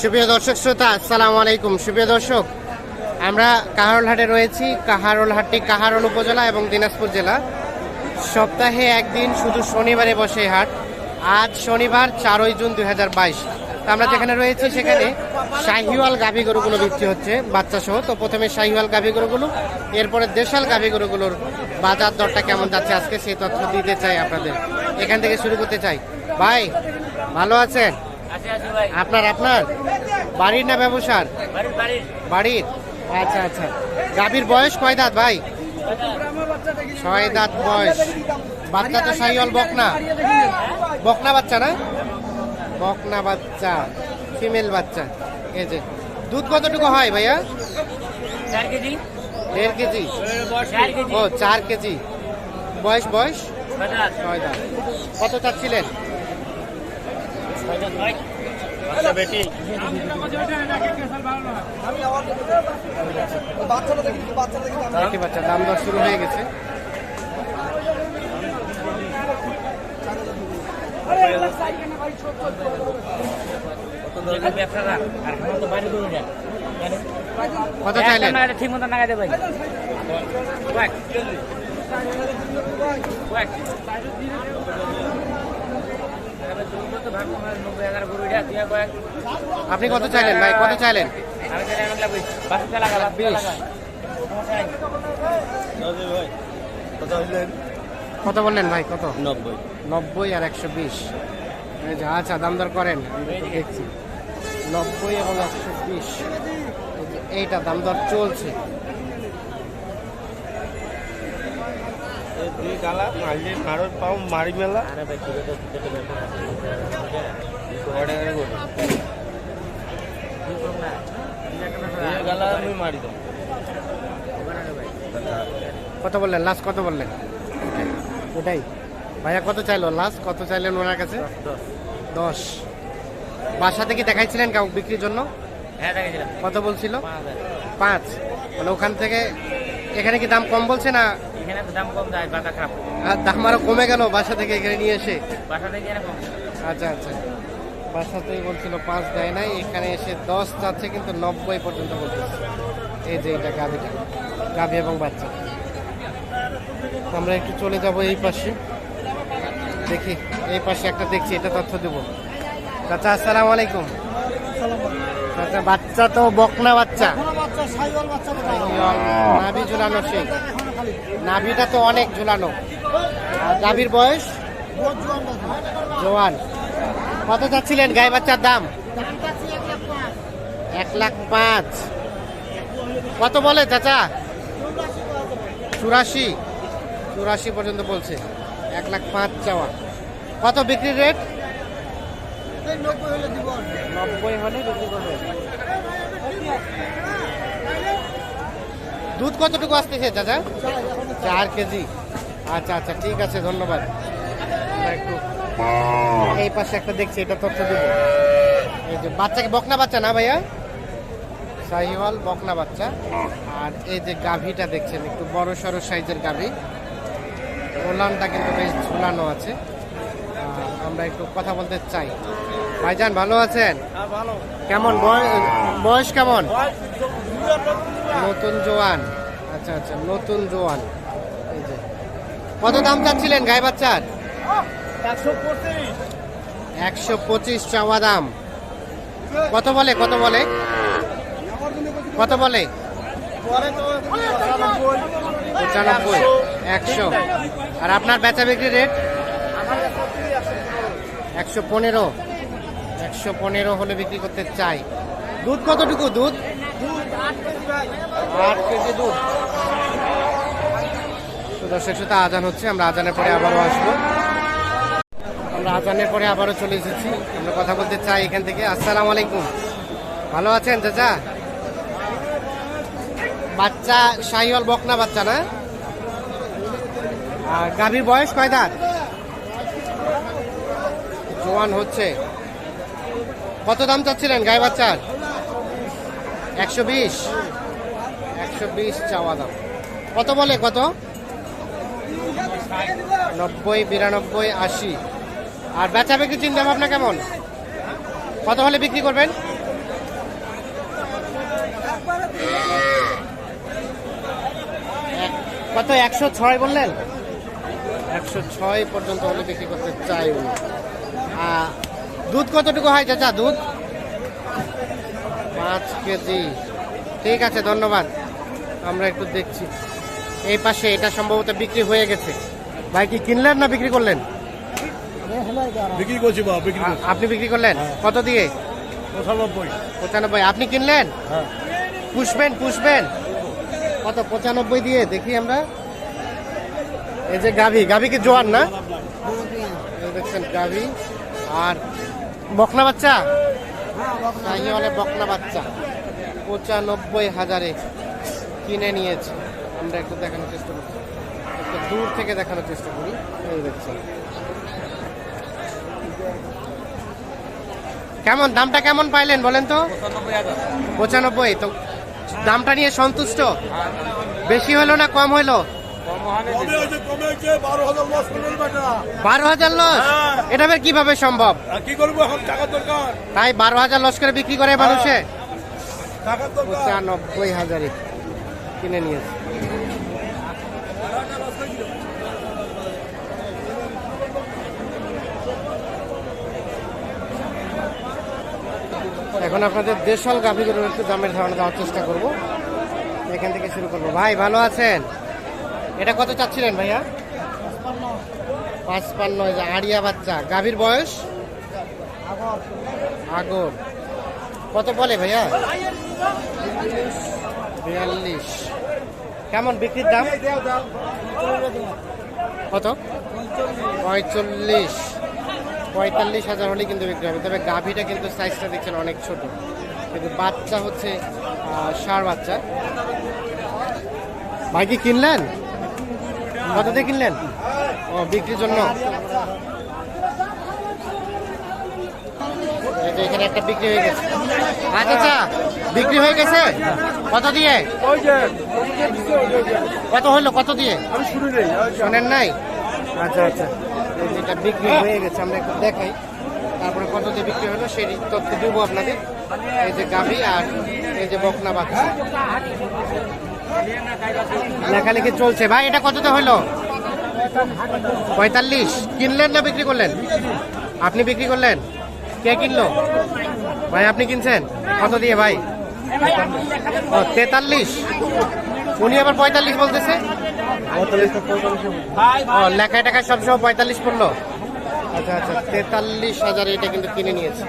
সুপ্রিয় দর্শক শ্রোতা, আসসালামু আলাইকুম। সুপ্রিয় দর্শক, আমরা কাহারোলহাটে রয়েছি। কাহারোলহাটটি কাহারোল উপজেলা এবং দিনাজপুর জেলা। সপ্তাহে একদিন শুধু শনিবারে বসে হাট। আজ শনিবার চারই জুন দুই হাজার বাইশ। আমরা যেখানে রয়েছি সেখানে শাহিওয়াল গাভী গরুগুলো বিক্রি হচ্ছে বাচ্চা সহ তো প্রথমে শাহিওয়াল গাভী গরুগুলো, এরপরে দেশাল গাভী গরুগুলোর বাজার দরটা কেমন যাচ্ছে আজকে সেই তথ্য দিতে চাই আপনাদের। এখান থেকে শুরু করতে চাই। ভাই, ভালো আছেন? আপনার আপনার? বাড়ির না ব্যবসার? বাড়ির আচ্ছা আচ্ছা। গাভীর বয়স কয় দাঁত ভাই? ছয় দাঁত বয়স। বাচ্চা তো সাইওয়াল বকনা। বকনা বাচ্চা না? বকনা বাচ্চা ফিমেল বাচ্চা। এই যে দুধ কতটুকু হয় ভাইয়া? চার কেজি। দেড় কেজি? ও চার কেজি। বয়স বয়স? ছয় দাঁত। কত চাচ্ছিলেন? বাচ্চা দাম দর শুরু হয়ে গেছে। কত চাইলেন? ঠিক মতো নাগাই দে ভাই। কয়েক কয়েক নব্বই হাজার গরু এটা তুই কয়েক আপনি কত চাইলেন ভাই? কত চাইলেন। কত বললেন ভাই? কত? নব্বই। নব্বই আর একশো বিশ। আচ্ছা দাম দর করেন। দেখছি। নব্বই এবং একশো বিশ। এইটা দাম দর চলছে। দুই গালা মারলি মারো পাও মারি মেলা। আরে ভাই গালা আমি মারি দাও কত বললেন? লাস্ট কত বললেন? ওটাই। ভাইয়া কত চাইলো? লাস্ট কত চাইলেন ওনার কাছে? দশ। বাসা থেকে দেখাইছিলেন কাউ বিক্রির জন্য? হ্যাঁ কত বলছিল? পাঁচ। মানে ওখান থেকে এখানে কি দাম কম বলছে না এখানে তো দাম কম যায় বাতা খারাপ আর দাম আরও কমে গেল বাসা থেকে এখানে নিয়ে এসে? বাসা থেকে এরকম আচ্ছা আচ্ছা। বাসাতেই বলছিল পাঁচ দেয় নাই এখানে এসে দশ যাচ্ছে কিন্তু নব্বই পর্যন্ত বলতেছে। এই যে এটা গাভিটা গাভি এবং বাচ্চা। আমরা একটু চলে যাব এই পাশে। দেখি এই পাশে একটা দেখছি এটা তথ্য দেবো। চাচা আসসালামু আলাইকুম। চাচা বাচ্চা তো বকনা বাচ্চা। নাভি ঝুলানো সেই। নাভিটা তো অনেক ঝুলানো। গাভীর বয়স? জোয়ান। কত চাচ্ছিলেন গায়ে বাচ্চার দাম? এক লাখ পাঁচ। কত বলে চাচা? চুরাশি। চুরাশি পর্যন্ত বলছে। এক লাখ পাঁচ চাওয়া। কত বিক্রি রেট? নব্বই হলে বিক্রি করবে। দুধ কতটুকু আসতেছে চাচা? চার কেজি। আচ্ছা আচ্ছা ঠিক আছে ধন্যবাদ। আমরা একটু এই পাশে একটা দেখছি এটা তথ্য দেব। এই যে বাচ্চাকে বকনা বাচ্চা না ভাইয়া? শাহিওয়াল বকনা বাচ্চা। আর এই যে গাভীটা দেখছেন একটু বড় সড়ো সাইজের গাভী। ওলানটা কিন্তু বেশ ঝুলানো আছে। আমরা একটু কথা বলতে চাই। ভাইজান ভালো আছেন? হ্যাঁ কেমন বয়স বয়স কেমন নতুন জোয়ান। আচ্ছা আচ্ছা নতুন জোয়ান। কত দাম চাচ্ছিলেন গায়ে বাচ্চার? একশো পঁচিশ চাওয়া দাম। কত বলে কত বলে? কত বলে? পঁচানব্বই। একশো। আর আপনার বেচা বিক্রি রেট? একশো পনেরো। একশো পনেরো হলে বিক্রি করতে চাই। দুধ কতটুকু, দুধ? আট কেজি দুধ। দর্শক শ্রোতা আজান হচ্ছে, আমরা আজানের পরে আবারও আসব। আমরা আজানের পরে আবারও চলে এসেছি। আমরা কথা বলতে চাই এখান থেকে। আসসালামু আলাইকুম। ভালো আছেন, চাচা? বাচ্চা, শাহিওয়াল বকনা বাচ্চা না? আর গাভীর বয়স কয় দাঁত? জোয়ান হচ্ছে। কত দাম চাচ্ছিলেন গায়ে বাচ্চার? একশো বিশ। একশো বিশ চাওয়া দাম কত বলে, কত? নব্বই, বিরানব্বই, আশি। আর বেচা বিক্রি চিন্তা ভাবনা কেমন? কত হলে বিক্রি করবেন? কত, একশো ছয় বললেন? একশো ছয় পর্যন্ত হলে বিক্রি করতে চাই দুধ কতটুকু হয়, চাচা, দুধ? পাঁচ কেজি ঠিক আছে ধন্যবাদ। আমরা একটু দেখছি। এই পাশে এটা সম্ভবত বিক্রি হয়ে গেছে। ভাই কি কিনলেন না বিক্রি করলেন? বিক্রি করছি আপনি বিক্রি করলেন? কত দিয়ে? পঁচানব্বই। পঁচানব্বই। আপনি কিনলেন? হ্যাঁ। পুষবেন পুষবেন। কত? পঁচানব্বই দিয়ে দেখি আমরা। এই যে গাভি গাভি কি জোয়ান না? দেখছেন গাভি। আর বকনা বাচ্চা? শাহিওয়ালের বকনা বাচ্চা। পঁচানব্বই হাজারে কিনে নিয়েছে। আমরা একটু দেখানোর চেষ্টা করছি একটু দূর থেকে দেখানোর চেষ্টা করি। এই দেখছেন। কেমন? দামটা কেমন পাইলেন বলেন তো? পঁচানব্বই। তো দামটা নিয়ে সন্তুষ্ট? বেশি হলো না কম হলো? বারো হাজার লস হ্যাঁ। এটা কীভাবে সম্ভব? কি করব এখন? টাকার দরকার। তাই বারো হাজার লস করে বিক্রি করে মানুষে? টাকার পঁচানব্বই হাজারে কিনে নিয়েছে। এখন আপনাদের দেশাল গাভীগুলোর একটু দামের ধারণা দেওয়ার চেষ্টা করব। এখান থেকে শুরু করব। ভাই ভালো আছেন? এটা কত চাচ্ছিলেন ভাইয়া? পাঁচপান্ন যে আড়িয়া বাচ্চা। গাভীর বয়স? আগর। কত বলে ভাইয়া? বিয়াল্লিশ। কেমন বিক্রির দাম? কত? পঁয়তাল্লিশ পঁয়তাল্লিশ হাজার হলেই কিন্তু বিক্রি হবে। তবে গাভীটা কিন্তু সাইজটা দেখছেন অনেক ছোট। কিন্তু বাচ্চা হচ্ছে ষাঁড় বাচ্চা। ভাই কি কিনলেন? কত দিয়ে কিনলেন? ও বিক্রির জন্য। এখানে একটা বিক্রি হয়ে গেছে। আচ্ছা আচ্ছা বিক্রি হয়ে গেছে? কত দিয়ে? কত হলো কত দিয়ে? শোনেন নাই? আচ্ছা আচ্ছা। এই যেটা বিক্রি হয়ে গেছে আমরা একটু দেখাই। তারপরে কত দিয়ে বিক্রি হলো সেই তথ্য দেবো আপনাদের। এই যে গাভি আর এই যে বকনা বাচ্চা। লেখালেখি চলছে। ভাই, এটা কততে হলো? পঁয়তাল্লিশ। কিনলেন না বিক্রি করলেন? আপনি বিক্রি করলেন? কে কিনলো? ভাই, আপনি কিনছেন? কত দিয়ে ভাই? ও, তেতাল্লিশ। উনি আবার পঁয়তাল্লিশ বলতেছে? ও টাকায় সবসময় পঁয়তাল্লিশ পড়ল? আচ্ছা আচ্ছা তেতাল্লিশ হাজার এটা কিন্তু কিনে নিয়েছে।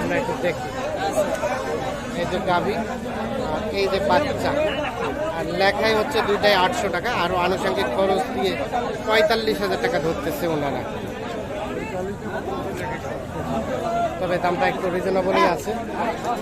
আমরা একটু দেখি। এই যে গাভি এই যে বাচ্চা। আর লেখায় হচ্ছে দুইটাই আটশো টাকা আরও আনুষঙ্গিক খরচ দিয়ে পঁয়তাল্লিশ হাজার টাকা ধরতেছে ওনারা। তবে দামটা একটু রিজনেবলই আছে।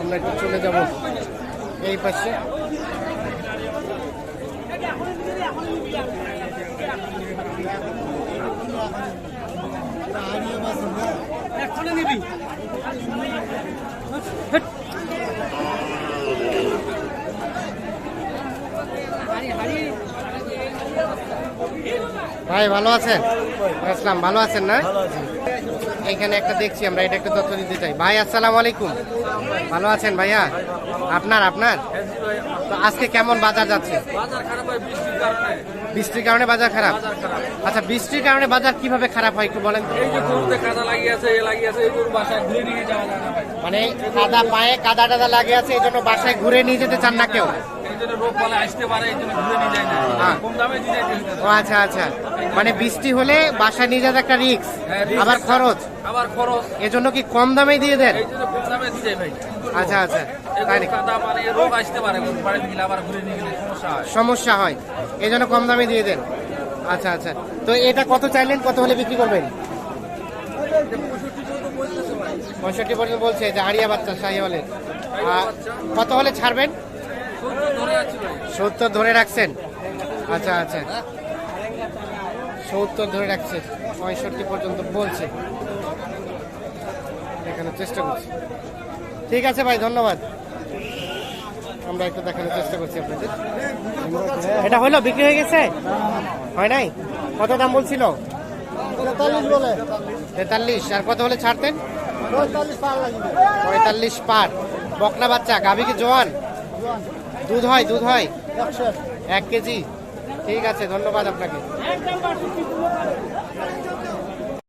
আমরা একটু চলে যাব এই পাশে। ভাই ভালো আছেন? আসলাম ভালো আছেন না? এখানে একটা দেখছি আমরা এটা একটু তথ্য দিতে চাই। ভাই আসসালাম আলাইকুম। ভালো আছেন ভাইয়া? আপনার আপনার? তো আজকে কেমন বাজার যাচ্ছে? বৃষ্টির কারণে। বাজার খারাপ? আচ্ছা বৃষ্টির কারণে বাজার কীভাবে খারাপ হয় একটু বলেন লাগিয়ে লাগিয়ে মানে কাদা পায়ে কাদা টাদা লাগে আছে এই জন্য বাসায় ঘুরে নিয়ে যেতে চান না কেউ? রোগ বলে আসতে পারে এই জন্য ঘুরে নিয়ে যায় না। কম দামে দিয়ে যায় ও আচ্ছা আচ্ছা। মানে বৃষ্টি হলে বাসায় নিয়ে যেতে একটা রিক্স হ্যাঁ, আবার খরচ? আবার খরচ। এজন্য কি কম দামে দিয়ে দেন? এই জন্য কম দামে দিয়ে যায় ভাই। আচ্ছা আচ্ছা। তাই কাদা মানে রোগ আসতে পারে বাড়িতে গেলে আবার ঘুরে নিয়ে গেলে সমস্যা হয়। সমস্যা হয়। এই জন্য কম দামে দিয়ে দেন। আচ্ছা আচ্ছা। তো এটা কত চাইলেন কত হলে বিক্রি করবেন? পঁয়ষট্টি পর্যন্ত বলছে যে আড়িয়া বাচ্চা শাহিওয়ালের। আর কত হলে ছাড়বেন? সত্তর ধরে রাখছেন? আচ্ছা আচ্ছা। সত্তর ধরে রাখছে। পঁয়ষট্টি পর্যন্ত বলছে। দেখানোর চেষ্টা করছি। ঠিক আছে ভাই ধন্যবাদ। আমরা একটু দেখানোর চেষ্টা করছি আপনাদের। এটা হলো বিক্রি হয়ে গেছে? হয় নাই? কত দাম বলছিল? তেতাল্লিশ আর কত হলে ছাড়তেন? পঁয়তাল্লিশ পার লাগবে। পঁয়তাল্লিশ পার। বকনা বাচ্চা গাভী কি জোয়ান। দুধ হয় দুধ হয়। এক কেজি। ঠিক আছে ধন্যবাদ আপনাকে।